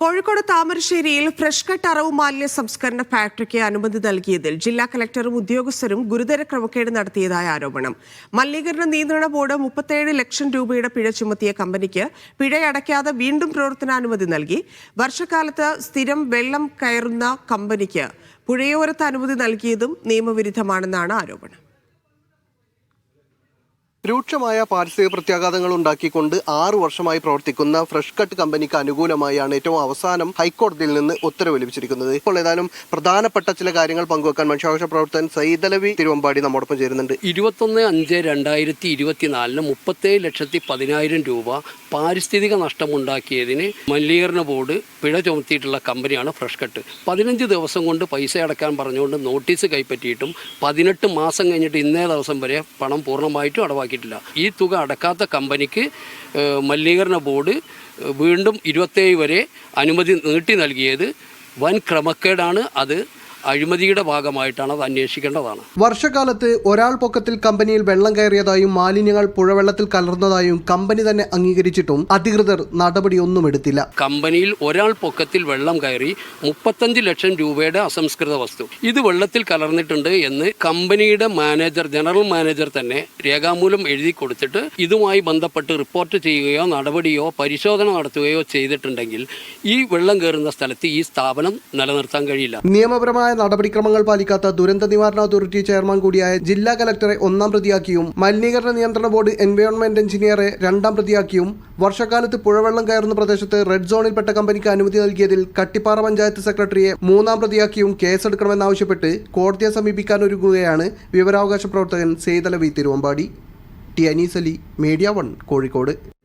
കോഴിക്കോട് താമരശ്ശേരിയിൽ fresh cut അറവ് മാലിന്യ സംസ്കരണ ഫാക്ടറിക്ക് അനുമതി നൽകിയതിൽ ജില്ലാ കലക്ടറും ഉദ്യോഗസ്ഥരും ഗുരുതര ക്രമക്കേട് നടത്തിയതായ ആരോപണം. മലിനീകരണ നിയന്ത്രണ ബോർഡ് മുപ്പത്തേഴ് ലക്ഷം രൂപയുടെ പിഴ ചുമത്തിയ കമ്പനിക്ക് പിഴയടയ്ക്കാതെ വീണ്ടും പ്രവർത്തനാനുമതി നൽകി. വർഷക്കാലത്ത് സ്ഥിരം വെള്ളം കയറുന്ന കമ്പനിക്ക് പുഴയോരത്ത് അനുമതി നൽകിയതും നിയമവിരുദ്ധമാണെന്നാണ് ആരോപണം. രൂക്ഷമായ പാരിസ്ഥിതിക പ്രത്യാഘാതങ്ങൾ ഉണ്ടാക്കിക്കൊണ്ട് ആറു വർഷമായി പ്രവർത്തിക്കുന്ന ഫ്രഷ് കട്ട് കമ്പനിക്ക് അനുകൂലമായാണ് ഏറ്റവും അവസാനം ഹൈക്കോടതിയിൽ നിന്ന് ഉത്തരവ് ലഭിച്ചിരിക്കുന്നത്. ഇപ്പോൾ ഏതായാലും പ്രധാനപ്പെട്ട ചില കാര്യങ്ങൾ പങ്കുവെക്കാൻ മനുഷ്യാവകാശ പ്രവർത്തകൻ സൈതലവി തിരുവമ്പാടി നമ്മോടൊപ്പം ചേരുന്നുണ്ട്. ഇരുപത്തൊന്ന് അഞ്ച് രണ്ടായിരത്തി ഇരുപത്തിനാലിന് മുപ്പത്തേഴ് ലക്ഷത്തി പതിനായിരം രൂപ പാരിസ്ഥിതിക നഷ്ടമുണ്ടാക്കിയതിന് മലിനീകരണ ബോർഡ് പിഴ ചുമത്തിയിട്ടുള്ള കമ്പനിയാണ് ഫ്രഷ് കട്ട്. പതിനഞ്ച് ദിവസം കൊണ്ട് പൈസ അടക്കാൻ പറഞ്ഞുകൊണ്ട് നോട്ടീസ് കൈപ്പറ്റിയിട്ടും പതിനെട്ട് മാസം കഴിഞ്ഞിട്ട് ഇന്നേ ദിവസം വരെ പണം പൂർണമായിട്ടും അടവാക്കിയിട്ടില്ല ഈ തുക അടക്കാത്ത കമ്പനിക്ക് മലിനീകരണ ബോർഡ് വീണ്ടും ഇരുപത്തേഴ് വരെ അനുമതി നീട്ടി നൽകിയത് വൻ ക്രമക്കേടാണ് അത്. അഴിമതിയുടെ ഭാഗമായിട്ടാണ് അത് അന്വേഷിക്കേണ്ടതാണ്. വർഷകാലത്ത് ഒരാൾ പൊക്കത്തിൽ കമ്പനിയിൽ വെള്ളം കയറിയതായും മാലിന്യങ്ങൾ പുഴവെള്ളത്തിൽ കലർന്നതായും കമ്പനി തന്നെ അംഗീകരിച്ചിട്ടും അധികൃതർ നടപടിയൊന്നും എടുത്തില്ല. കമ്പനിയിൽ ഒരാൾ പൊക്കത്തിൽ വെള്ളം കയറി മുപ്പത്തഞ്ച് ലക്ഷം രൂപയുടെ അസംസ്കൃത വസ്തു. ഇത് വെള്ളത്തിൽ കലർന്നിട്ടുണ്ട് എന്ന് കമ്പനിയുടെ മാനേജർ ജനറൽ മാനേജർ തന്നെ രേഖാമൂലം എഴുതി കൊടുത്തിട്ട് ഇതുമായി ബന്ധപ്പെട്ട് റിപ്പോർട്ട് ചെയ്യുകയോ നടപടിയോ പരിശോധന നടത്തുകയോ ചെയ്തിട്ടുണ്ടെങ്കിൽ ഈ വെള്ളം കയറുന്ന സ്ഥലത്ത് ഈ സ്ഥാപനം നിലനിർത്താൻ കഴിയില്ല. നിയമപരമായ നടപടിക്രമങ്ങൾ പാലിക്കാത്ത ദുരന്ത നിവാരണ അതോറിറ്റി ചെയർമാൻ കൂടിയായ ജില്ലാ കലക്ടറെ ഒന്നാം പ്രതിയാക്കിയും മലിനീകരണ നിയന്ത്രണ ബോർഡ് എൻവയോൺമെന്റ് എഞ്ചിനീയറെ രണ്ടാം പ്രതിയാക്കിയും വർഷക്കാലത്ത് പുഴവെള്ളം കയറുന്ന പ്രദേശത്ത് റെഡ് സോണിൽപ്പെട്ട കമ്പനിക്ക് അനുമതി നൽകിയതിൽ കട്ടിപ്പാറ പഞ്ചായത്ത് സെക്രട്ടറിയെ മൂന്നാം പ്രതിയാക്കിയും കേസെടുക്കണമെന്നാവശ്യപ്പെട്ട് കോടതിയെ സമീപിക്കാൻ ഒരുങ്ങുകയാണ് വിവരാവകാശ പ്രവർത്തകൻ Saithalavi Thiruvambadi. T Anees Ali media one Kozhikode.